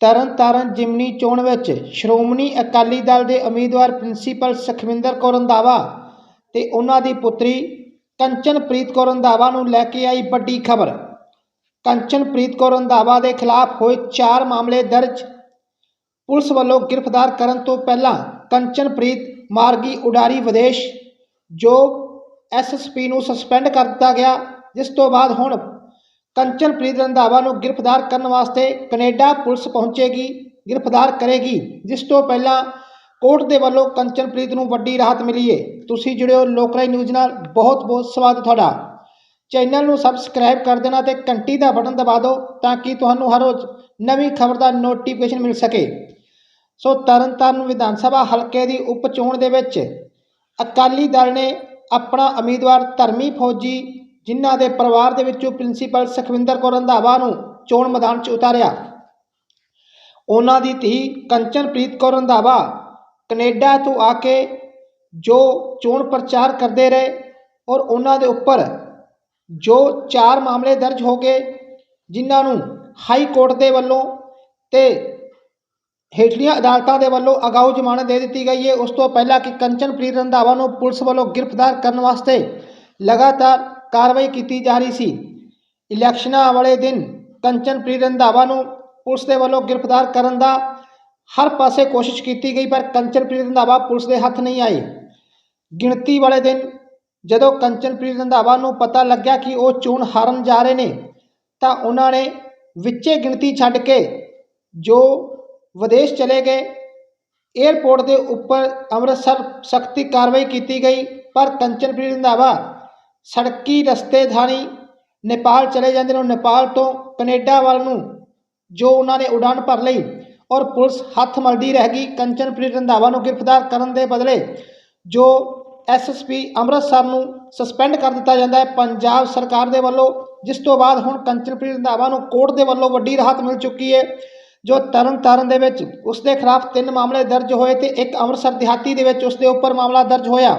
ਤਰਨਤਾਰਨ ਜਿਮਨੀ ਚੋਣ ਵਿੱਚ ਸ਼੍ਰੋਮਣੀ ਅਕਾਲੀ ਦਲ ਦੇ ਉਮੀਦਵਾਰ ਪ੍ਰਿੰਸੀਪਲ ਸੁਖਵਿੰਦਰ ਕੌਰ ਰੰਧਾਵਾ ਤੇ ਉਹਨਾਂ ਦੀ ਪੁੱਤਰੀ ਕੰਚਨਪ੍ਰੀਤ ਕੌਰ ਰੰਧਾਵਾ ਨੂੰ ਲੈ ਕੇ ਆਈ ਵੱਡੀ ਖਬਰ। ਕੰਚਨਪ੍ਰੀਤ ਕੌਰ ਰੰਧਾਵਾ ਦੇ ਖਿਲਾਫ ਹੋਏ 4 ਮਾਮਲੇ ਦਰਜ। ਪੁਲਿਸ ਵੱਲੋਂ ਗ੍ਰਿਫਤਾਰ ਕਰਨ ਤੋਂ ਪਹਿਲਾਂ ਕੰਚਨਪ੍ਰੀਤ ਮਾਰਗੀ ਉਡਾਰੀ ਵਿਦੇਸ਼, ਜੋ ਐਸਐਸਪੀ ਨੂੰ ਸਸਪੈਂਡ ਕਰ ਦਿੱਤਾ ਗਿਆ, ਜਿਸ ਤੋਂ ਬਾਅਦ ਹੁਣ ਕੰਚਨਪ੍ਰੀਤ ਰੰਧਾਵਾ ਨੂੰ ਗ੍ਰਿਫਤਾਰ ਕਰਨ ਵਾਸਤੇ ਕੈਨੇਡਾ ਪੁਲਿਸ ਪਹੁੰਚੇਗੀ, ਗ੍ਰਿਫਤਾਰ ਕਰੇਗੀ, ਜਿਸ ਤੋਂ ਪਹਿਲਾਂ ਕੋਰਟ ਦੇ ਵੱਲੋਂ ਕੰਚਨਪ੍ਰੀਤ ਨੂੰ ਵੱਡੀ ਰਾਹਤ ਮਿਲੀ ਏ। ਤੁਸੀਂ ਜੁੜਿਓ ਲੋਕਰਾਈ ਨਿਊਜ਼ ਨਾਲ, ਬਹੁਤ ਬਹੁਤ ਸਵਾਗਤ ਤੁਹਾਡਾ। ਚੈਨਲ ਨੂੰ ਸਬਸਕ੍ਰਾਈਬ ਕਰ ਦੇਣਾ ਤੇ ਘੰਟੀ ਦਾ ਬਟਨ ਦਬਾ ਦਿਓ ਤਾਂ ਕਿ ਤੁਹਾਨੂੰ ਹਰ ਰੋਜ਼ ਨਵੀਂ ਖਬਰ ਦਾ ਨੋਟੀਫਿਕੇਸ਼ਨ ਮਿਲ ਸਕੇ। ਸੋ ਤਰਨਤਾਰਨ ਵਿਧਾਨ ਸਭਾ ਹਲਕੇ ਦੀ ਉਪ ਚੋਣ ਦੇ ਵਿੱਚ ਅਕਾਲੀ ਦਲ ਨੇ ਆਪਣਾ ਉਮੀਦਵਾਰ ਧਰਮੀ ਫੌਜੀ ਜਿਨ੍ਹਾਂ ਦੇ ਪਰਿਵਾਰ ਦੇ ਵਿੱਚੋਂ ਪ੍ਰਿੰਸੀਪਲ ਸੁਖਵਿੰਦਰ ਕੌਰ ਰੰਧਾਵਾ ਨੂੰ ਚੋਣ ਮੈਦਾਨ 'ਚ ਉਤਾਰਿਆ। ਉਹਨਾਂ ਦੀ ਧੀ ਕੰਚਨਪ੍ਰੀਤ ਕੌਰ ਰੰਧਾਵਾ ਕੈਨੇਡਾ ਤੋਂ ਆ ਕੇ ਜੋ ਚੋਣ ਪ੍ਰਚਾਰ ਕਰਦੇ ਰਹੇ ਔਰ ਉਹਨਾਂ ਦੇ ਉੱਪਰ ਜੋ ਚਾਰ ਮਾਮਲੇ ਦਰਜ ਹੋ ਗਏ, ਜਿਨ੍ਹਾਂ ਨੂੰ ਹਾਈ ਕੋਰਟ ਦੇ ਵੱਲੋਂ ਤੇ ਹੇਠਲੀਆਂ ਅਦਾਲਤਾਂ ਦੇ ਵੱਲੋਂ ਅਗਾਊ ਜ਼ਮਾਨਤ ਦੇ ਦਿੱਤੀ ਗਈ ਹੈ। ਉਸ ਤੋਂ ਪਹਿਲਾਂ ਕਿ ਕੰਚਨਪ੍ਰੀਤ ਰੰਧਾਵਾ ਨੂੰ ਪੁਲਿਸ ਵੱਲੋਂ ਗ੍ਰਿਫਤਾਰ ਕਰਨ ਵਾਸਤੇ ਲਗਾਤਾਰ ਕਾਰਵਾਈ ਕੀਤੀ ਜਾ ਰਹੀ ਸੀ। ਇਲੈਕਸ਼ਨਾਂ ਵਾਲੇ ਦਿਨ ਕੰਚਨਪ੍ਰੀਤ ਰੰਧਾਵਾ ਨੂੰ ਪੁਲਿਸ ਦੇ ਵੱਲੋਂ ਗ੍ਰਿਫਤਾਰ ਕਰਨ ਦਾ ਹਰ ਪਾਸੇ ਕੋਸ਼ਿਸ਼ ਕੀਤੀ ਗਈ, ਪਰ ਕੰਚਨਪ੍ਰੀਤ ਰੰਧਾਵਾ ਪੁਲਿਸ ਦੇ ਹੱਥ ਨਹੀਂ ਆਏ। ਗਿਣਤੀ ਵਾਲੇ ਦਿਨ ਜਦੋਂ ਕੰਚਨਪ੍ਰੀਤ ਰੰਧਾਵਾ ਨੂੰ ਪਤਾ ਲੱਗਿਆ ਕਿ ਉਹ ਚੋਣ ਹਾਰਨ ਜਾ ਰਹੇ ਨੇ, ਤਾਂ ਉਹਨਾਂ ਨੇ ਵਿੱਚੇ ਗਿਣਤੀ ਛੱਡ ਕੇ ਜੋ ਵਿਦੇਸ਼ ਚਲੇ ਗਏ, ਏਅਰਪੋਰਟ ਦੇ ਉੱਪਰ ਅੰਮ੍ਰਿਤਸਰ ਸਖਤੀ ਕਾਰਵਾਈ ਕੀਤੀ ਗਈ, ਪਰ ਕੰਚਨਪ੍ਰੀਤ ਰੰਧਾਵਾ ਸੜਕੀ ਰਸਤੇ ਥਾਣੀ, ਨੇਪਾਲ ਚਲੇ ਜਾਂਦੇ ਨੇ ਨੇਪਾਲ ਤੋਂ ਕੈਨੇਡਾ ਵੱਲ ਨੂੰ, ਜੋ ਉਹਨਾਂ ਨੇ ਉਡਾਨ ਭਰ ਲਈ ਔਰ ਪੁਲਿਸ ਹੱਥ ਮਲਦੀ ਰਹਿ ਗਈ ਕੰਚਨਪ੍ਰੀਤ ਰੰਧਾਵਾ ਨੂੰ ਗ੍ਰਿਫਤਾਰ ਕਰਨ ਦੇ ਬਦਲੇ, ਜੋ ਐਸਐਸਪੀ ਅੰਮ੍ਰਿਤਸਰ ਨੂੰ ਸਸਪੈਂਡ ਕਰ ਦਿੱਤਾ ਜਾਂਦਾ ਹੈ। ਪੰਜਾਬ ਸਰਕਾਰ ਦੇ ਵੱਲੋਂ, ਜਿਸ ਤੋਂ ਬਾਅਦ ਹੁਣ ਕੰਚਨਪ੍ਰੀਤ ਰੰਧਾਵਾ ਨੂੰ ਕੋਰਟ ਦੇ ਵੱਲੋਂ ਵੱਡੀ ਰਾਹਤ ਮਿਲ ਚੁੱਕੀ ਹੈ, ਜੋ ਤਰਨਤਾਰਨ ਦੇ ਵਿੱਚ ਉਸ ਦੇ ਖਿਲਾਫ ਤਿੰਨ ਮਾਮਲੇ ਦਰਜ ਹੋਏ ਤੇ ਇੱਕ ਅੰਮ੍ਰਿਤਸਰ ਦਿਹਾਤੀ ਦੇ ਵਿੱਚ ਉਸ ਦੇ ਉੱਪਰ ਮਾਮਲਾ ਦਰਜ ਹੋਇਆ।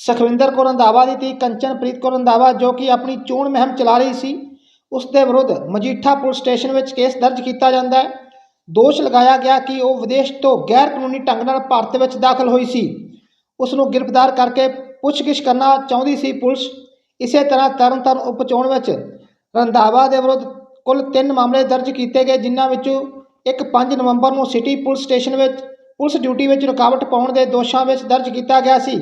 ਸੁਖਵਿੰਦਰ ਕੌਰ ਰੰਧਾਵਾ ਦੀ ਧੀ ਕੰਚਨਪ੍ਰੀਤ ਕੌਰ ਰੰਧਾਵਾ ਜੋ ਕਿ ਆਪਣੀ ਚੋਣ ਮੁਹਿੰਮ ਚਲਾ ਰਹੀ ਸੀ, ਉਸ ਦੇ ਵਿਰੁੱਧ ਮਜੀਠਾ ਪੁਲਿਸ ਸਟੇਸ਼ਨ ਵਿੱਚ ਕੇਸ ਦਰਜ ਕੀਤਾ ਜਾਂਦਾ ਹੈ। ਦੋਸ਼ ਲਗਾਇਆ ਗਿਆ ਕਿ ਉਹ ਵਿਦੇਸ਼ ਤੋਂ ਗੈਰ ਕਾਨੂੰਨੀ ਢੰਗ ਨਾਲ ਭਾਰਤ ਵਿੱਚ ਦਾਖਲ ਹੋਈ ਸੀ। ਉਸ ਨੂੰ ਗ੍ਰਿਫਤਾਰ ਕਰਕੇ ਪੁੱਛਗਿੱਛ ਕਰਨਾ ਚਾਹੁੰਦੀ ਸੀ ਪੁਲਿਸ। ਇਸੇ ਤਰ੍ਹਾਂ ਤਰਨਤਾਰਨ ਉਪ ਚੋਣ ਵਿੱਚ ਰੰਧਾਵਾ ਦੇ ਵਿਰੁੱਧ ਕੁੱਲ 3 ਮਾਮਲੇ ਦਰਜ ਕੀਤੇ ਗਏ, ਜਿਨ੍ਹਾਂ ਵਿੱਚੋਂ ਇੱਕ 5 ਨਵੰਬਰ ਨੂੰ ਸਿਟੀ ਪੁਲਿਸ ਸਟੇਸ਼ਨ ਵਿੱਚ ਪੁਲਿਸ ਡਿਊਟੀ ਵਿੱਚ ਰੁਕਾਵਟ ਪਾਉਣ ਦੇ ਦੋਸ਼ਾਂ ਵਿੱਚ ਦਰਜ ਕੀਤਾ ਗਿਆ ਸੀ।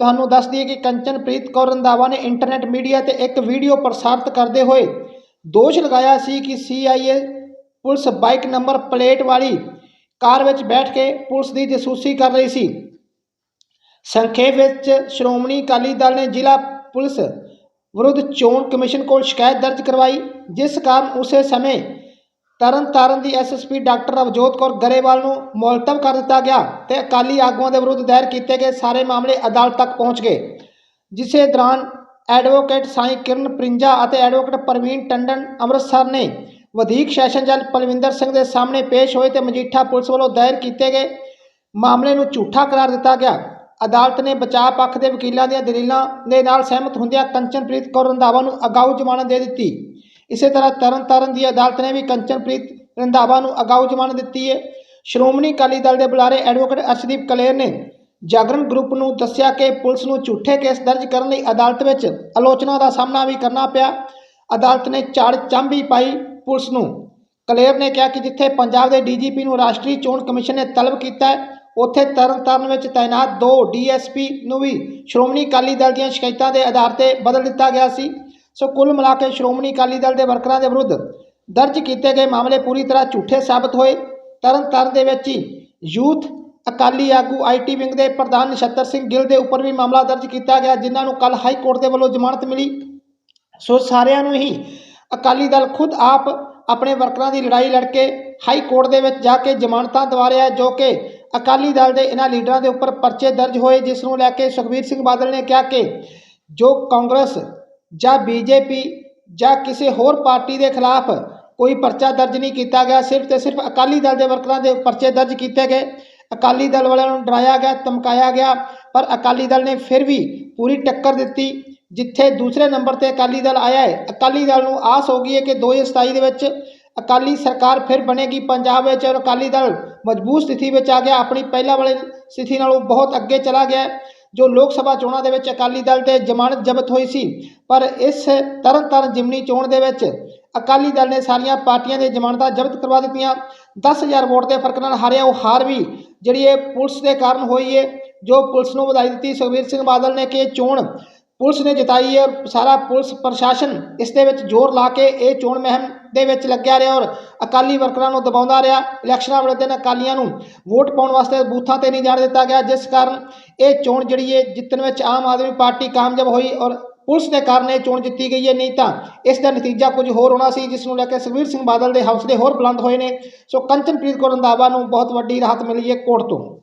ਤੁਹਾਨੂੰ ਦੱਸ ਦਈਏ ਕਿ ਕੰਚਨਪ੍ਰੀਤ ਕੌਰ ਰੰਧਾਵਾ ਨੇ ਇੰਟਰਨੈਟ ਮੀਡੀਆ ਤੇ ਇੱਕ ਵੀਡੀਓ ਪ੍ਰਸਾਰਿਤ ਕਰਦੇ ਹੋਏ ਦੋਸ਼ ਲਗਾਇਆ ਸੀ ਕਿ CIA police bike number plate ਵਾਲੀ ਕਾਰ ਵਿੱਚ ਬੈਠ ਕੇ ਪੁਲਿਸ ਦੀ ਜਸੂਸੀ ਕਰ ਰਹੀ ਸੀ। ਸੰਖੇਪ ਵਿੱਚ ਸ਼੍ਰੋਮਣੀ ਅਕਾਲੀ ਦਲ ਨੇ ਜ਼ਿਲ੍ਹਾ ਪੁਲਿਸ ਵਿਰੁੱਧ ਚੋਣ ਕਮਿਸ਼ਨ ਕੋਲ ਸ਼ਿਕਾਇਤ ਦਰਜ ਕਰਵਾਈ, ਜਿਸ ਕਾਰਨ ਉਸੇ ਸਮੇਂ ਤਰਨਤਾਰਨ ਦੀ ਐਸਐਸਪੀ ਡਾਕਟਰ ਰਵਜੋਤ ਕੌਰ ਗਰੇਵਾਲ ਨੂੰ ਮੁਲਤਵ ਕਰ ਦਿੱਤਾ ਗਿਆ ਤੇ ਅਕਾਲੀ ਆਗੂਆਂ ਦੇ ਵਿਰੁੱਧ ਦਾਇਰ ਕੀਤੇ ਗਏ ਸਾਰੇ ਮਾਮਲੇ ਅਦਾਲਤ ਤੱਕ ਪਹੁੰਚ ਗਏ, ਜਿਸੇ ਦੌਰਾਨ ਐਡਵੋਕੇਟ ਸਾਈਂ ਕਿਰਨ ਪ੍ਰਿੰਜਾ ਅਤੇ ਐਡਵੋਕੇਟ ਪ੍ਰਵੀਨ ਟੰਡਨ ਅੰਮ੍ਰਿਤਸਰ ਨੇ ਵਧੀਕ ਸੈਸ਼ਨ ਜੱਜ ਪਲਵਿੰਦਰ ਸਿੰਘ ਦੇ ਸਾਹਮਣੇ ਪੇਸ਼ ਹੋਏ ਤੇ ਮਜੀਠਾ ਪੁਲਿਸ ਵੱਲੋਂ ਦਾਇਰ ਕੀਤੇ ਗਏ ਮਾਮਲੇ ਨੂੰ ਝੂਠਾ ਕਰਾਰ ਦਿੱਤਾ ਗਿਆ। ਅਦਾਲਤ ਨੇ ਬਚਾਅ ਪੱਖ ਦੇ ਵਕੀਲਾਂ ਦੀਆਂ ਦਲੀਲਾਂ ਦੇ ਨਾਲ ਸਹਿਮਤ ਹੁੰਦਿਆਂ ਕੰਚਨਪ੍ਰੀਤ ਕੌਰ ਰੰਧਾਵਾ ਨੂੰ ਅਗਾਊ ਜ਼ਮਾਨਤ ਦੇ ਦਿੱਤੀ। ਇਸੇ ਤਰ੍ਹਾਂ ਤਰਨਤਾਰਨ ਦੀ ਅਦਾਲਤ ਨੇ ਵੀ ਕੰਚਨਪ੍ਰੀਤ ਰੰਧਾਵਾ ਨੂੰ ਅਗਾਊ ਜ਼ਮਾਨਤ ਦਿੱਤੀ ਹੈ। ਸ਼੍ਰੋਮਣੀ ਅਕਾਲੀ ਦਲ ਦੇ ਬੁਲਾਰੇ ਐਡਵੋਕੇਟ ਅਰਸ਼ਦੀਪ ਕਲੇਰ ਨੇ ਜਾਗਰਣ ਗਰੁੱਪ ਨੂੰ ਦੱਸਿਆ ਕਿ ਪੁਲਿਸ ਨੂੰ ਝੂਠੇ ਕੇਸ ਦਰਜ ਕਰਨ ਲਈ ਅਦਾਲਤ ਵਿੱਚ ਆਲੋਚਨਾ ਦਾ ਸਾਹਮਣਾ ਵੀ ਕਰਨਾ ਪਿਆ। ਅਦਾਲਤ ਨੇ ਝਾੜ ਚਾਂਬੀ ਪਾਈ ਪੁਲਿਸ ਨੂੰ। ਕਲੇਰ ਨੇ ਕਿਹਾ ਕਿ ਜਿੱਥੇ ਪੰਜਾਬ ਦੇ ਡੀਜੀਪੀ ਨੂੰ ਰਾਸ਼ਟਰੀ ਚੋਣ ਕਮਿਸ਼ਨ ਨੇ ਤਲਬ ਕੀਤਾ ਹੈ, ਉੱਥੇ ਤਰਨਤਾਰਨ ਵਿੱਚ ਤਾਇਨਾਤ ਦੋ ਡੀਐਸਪੀ ਨੂੰ ਵੀ ਸ਼੍ਰੋਮਣੀ ਅਕਾਲੀ ਦਲ ਦੀਆਂ ਸ਼ਿਕਾਇਤਾਂ ਦੇ ਆਧਾਰ ਤੇ ਬਦਲ ਦਿੱਤਾ ਗਿਆ ਸੀ। ਸੋ ਕੁੱਲ ਮਿਲਾ ਕੇ ਸ਼੍ਰੋਮਣੀ ਅਕਾਲੀ ਦਲ ਦੇ ਵਰਕਰਾਂ ਦੇ ਵਿਰੁੱਧ ਦਰਜ ਕੀਤੇ ਗਏ ਮਾਮਲੇ ਪੂਰੀ ਤਰ੍ਹਾਂ ਝੂਠੇ ਸਾਬਤ ਹੋਏ। ਤਰਨਤਾਰਨ ਦੇ ਵਿੱਚ ਹੀ ਯੂਥ ਅਕਾਲੀ ਆਗੂ ਆਈਟੀ ਵਿੰਗ ਦੇ ਪ੍ਰਧਾਨ ਨਛੱਤਰ ਸਿੰਘ ਗਿੱਲ ਦੇ ਉੱਪਰ ਵੀ ਮਾਮਲਾ ਦਰਜ ਕੀਤਾ ਗਿਆ, ਜਿਨ੍ਹਾਂ ਨੂੰ ਕੱਲ ਹਾਈ ਕੋਰਟ ਦੇ ਵੱਲੋਂ ਜ਼ਮਾਨਤ ਮਿਲੀ। ਸੋ ਸਾਰਿਆਂ ਨੂੰ ਹੀ ਅਕਾਲੀ ਦਲ ਖੁਦ ਆਪ ਆਪਣੇ ਵਰਕਰਾਂ ਦੀ ਲੜਾਈ ਲੜ ਕੇ ਹਾਈ ਕੋਰਟ ਦੇ ਵਿੱਚ ਜਾ ਕੇ ਜ਼ਮਾਨਤਾਂ ਦਿਵਾ ਰਿਹਾ ਜੋ ਕਿ ਅਕਾਲੀ ਦਲ ਦੇ ਇਹਨਾਂ ਲੀਡਰਾਂ ਦੇ ਉੱਪਰ ਪਰਚੇ ਦਰਜ ਹੋਏ, ਜਿਸ ਨੂੰ ਲੈ ਕੇ ਸੁਖਬੀਰ ਸਿੰਘ ਬਾਦਲ ਨੇ ਕਿਹਾ ਕਿ ਜੋ ਕਾਂਗਰਸ ਜਾਂ ਬੀਜੇਪੀ ਜਾਂ ਕਿਸੇ ਹੋਰ ਪਾਰਟੀ ਦੇ ਖਿਲਾਫ ਕੋਈ ਪਰਚਾ ਦਰਜ ਨਹੀਂ ਕੀਤਾ ਗਿਆ, ਸਿਰਫ ਤੇ ਸਿਰਫ ਅਕਾਲੀ ਦਲ ਦੇ ਵਰਕਰਾਂ ਦੇ ਪਰਚੇ ਦਰਜ ਕੀਤੇ ਗਏ। ਅਕਾਲੀ ਦਲ ਵਾਲਿਆਂ ਨੂੰ ਡਰਾਇਆ ਗਿਆ, ਧਮਕਾਇਆ ਗਿਆ, ਪਰ ਅਕਾਲੀ ਦਲ ਨੇ ਫਿਰ ਵੀ ਪੂਰੀ ਟੱਕਰ ਦਿੱਤੀ, ਜਿੱਥੇ ਦੂਸਰੇ ਨੰਬਰ ਤੇ ਅਕਾਲੀ ਦਲ ਆਇਆ ਹੈ। ਅਕਾਲੀ ਦਲ ਨੂੰ ਆਸ ਹੋ ਗਈ ਹੈ ਕਿ 2027 ਦੇ ਵਿੱਚ ਅਕਾਲੀ ਸਰਕਾਰ ਫਿਰ ਬਣੇਗੀ ਪੰਜਾਬ ਵਿੱਚ ਔਰ ਅਕਾਲੀ ਦਲ ਮਜ਼ਬੂਤ ਸਥਿਤੀ ਵਿੱਚ ਆ ਗਿਆ। ਆਪਣੀ ਪਹਿਲਾਂ ਵਾਲੀ ਸਥਿਤੀ ਨਾਲੋਂ ਬਹੁਤ ਅੱਗੇ ਚਲਾ ਗਿਆ ਜੋ ਲੋਕ ਸਭਾ ਚੋਣਾਂ ਦੇ ਵਿੱਚ ਅਕਾਲੀ ਦਲ ਤੇ ਜ਼ਮਾਨਤ ਜ਼ਬਤ ਹੋਈ ਸੀ, ਪਰ ਇਸ ਤਰਨਤਾਰਨ ਜਿਮਨੀ ਚੋਣ ਦੇ ਵਿੱਚ ਅਕਾਲੀ ਦਲ ਨੇ ਸਾਰੀਆਂ ਪਾਰਟੀਆਂ ਦੇ ਜ਼ਮਾਨਤਾਂ ਜ਼ਬਤ ਕਰਵਾ ਦਿੱਤੀਆਂ। 10000 ਵੋਟ ਦੇ ਫ਼ਰਕ ਨਾਲ ਹਾਰਿਆ ਉਹ ਹਾਰ ਵੀ, ਜਿਹੜੀ ਇਹ ਪੁਲਿਸ ਦੇ ਕਾਰਨ ਹੋਈ ਹੈ ਜੋ ਪੁਲਿਸ ਨੂੰ ਵਧਾਈ ਦਿੱਤੀ। ਸੁਖਬੀਰ ਸਿੰਘ ਬਾਦਲ ਨੇ ਕਿ ਚੋਣ ਪੁਲਿਸ ਨੇ ਜਤਾਈ ਹੈ ਔਰ ਸਾਰਾ ਪੁਲਿਸ ਪ੍ਰਸ਼ਾਸਨ ਇਸ ਦੇ ਵਿੱਚ ਜ਼ੋਰ ਲਾ ਕੇ ਇਹ ਚੋਣ ਮਹਿਮ ਦੇ ਵਿੱਚ ਲੱਗਿਆ ਰਿਹਾ ਔਰ ਅਕਾਲੀ ਵਰਕਰਾਂ ਨੂੰ ਦਬਾਉਂਦਾ ਰਿਹਾ। ਇਲੈਕਸ਼ਨਾਂ ਵਾਲੇ ਦਿਨ ਅਕਾਲੀਆਂ ਨੂੰ ਵੋਟ ਪਾਉਣ ਵਾਸਤੇ ਬੂਥਾਂ ਤੇ ਨਹੀਂ ਜਾਣ ਦਿੱਤਾ ਗਿਆ, ਜਿਸ ਕਾਰਨ ਇਹ ਚੋਣ ਜਿਹੜੀ ਹੈ ਜਿੱਤਣ ਵਿੱਚ ਆਮ ਆਦਮੀ ਪਾਰਟੀ ਕਾਮਯਾਬ ਹੋਈ ਔਰ ਪੁਲਿਸ ਦੇ ਕਾਰਨ ਇਹ ਚੋਣ ਜਿੱਤੀ ਗਈ ਹੈ। ਨਹੀਂ ਤਾਂ ਇਸ ਦਾ ਨਤੀਜਾ ਕੁਝ ਹੋਰ ਹੋਣਾ ਸੀ, ਜਿਸ ਨੂੰ ਲੈ ਕੇ ਸੁਖਬੀਰ ਸਿੰਘ ਬਾਦਲ ਦੇ ਹੌਸਲੇ ਹੋਰ ਬੁਲੰਦ ਹੋਏ ਨੇ। ਸੋ ਕੰਚਨਪ੍ਰੀਤ ਕੌਰ ਰੰਧਾਵਾ ਨੂੰ ਬਹੁਤ ਵੱਡੀ ਰਾਹਤ ਮਿਲੀ ਹੈ ਕੋਰਟ ਤੋਂ।